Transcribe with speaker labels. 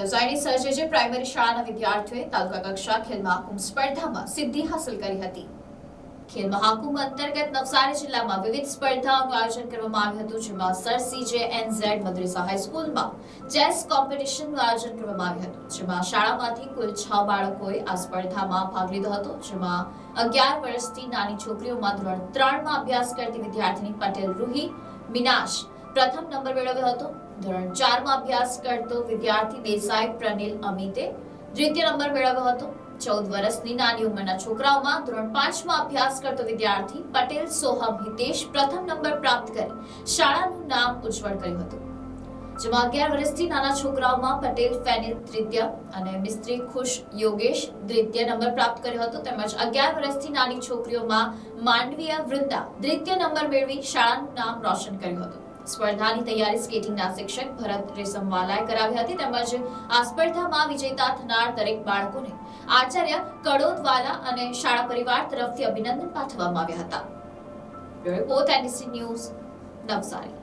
Speaker 1: નવસારીની સર્જેજે primary શાળાના વિદ્યાર્થીઓએ તાલુકા કક્ષા ખેલ મહાકુંભ સ્પર્ધામાં સિદ્ધિ હાંસલ કરી હતી. ખેલ મહાકુંભ અંતર્ગત નવસારી જિલ્લામાં વિવિધ સ્પર્ધાઓનું આયોજન કરવામાં આવ્યું હતું, જેમાં સર સીજે એનઝેડ મદ્રેસા હાઈસ્કૂલમાં ચેસ કોમ્પિટિશનનું આયોજન કરવામાં આવ્યું હતું, જેમાં શાળામાંથી કુલ છ બાળકોએ આ સ્પર્ધામાં ભાગ લીધો હતો, જેમાં અગિયાર વર્ષથી નાની છોકરીઓમાં ધોરણ ત્રણમાં અભ્યાસ કરતી વિદ્યાર્થીની પટેલ રૂહી, મિનાશ પ્રથમ નંબર મેળવ્યો હતો. ધોરણ ચારમાં અભ્યાસ કરતો વિદ્યાર્થી દેસાઈ પ્રનિલ અમિતે દ્વિતીય નંબર મેળવ્યો હતો. ચૌદ વર્ષની નાની ઉંમરના છોકરાઓમાં ધોરણ પાંચમાં અભ્યાસ કરતો વિદ્યાર્થી પટેલ સોહમ હિતેશ પ્રથમ નંબર પ્રાપ્ત કરી શાળાનું નામ ઉજ્જવળ કર્યું હતું. જેમાં અગિયાર વર્ષથી નાના છોકરાઓમાં પટેલ, ફેનિલ તૃતીય અને મિસ્ત્રી ખુશ યોગેશ દ્વિતીય નંબર પ્રાપ્ત કર્યો હતો. તેમજ અગિયાર વર્ષથી નાની છોકરીઓમાં માંડવીય વૃંદા દ્વિતીય નંબર મેળવી શાળાનું નામ રોશન કર્યું હતું. સ્પર્ધાની તૈયારી સ્કેટિંગના શિક્ષક ભરત રેસમવાલાએ કરાવી હતી તેમજ આ સ્પર્ધામાં વિજેતા થનાર દરેક બાળકોને આચાર્ય કડોદવાલા અને શાળા પરિવાર તરફથી અભિનંદન પાઠવવામાં આવ્યા હતા. Report NDC news Navsari.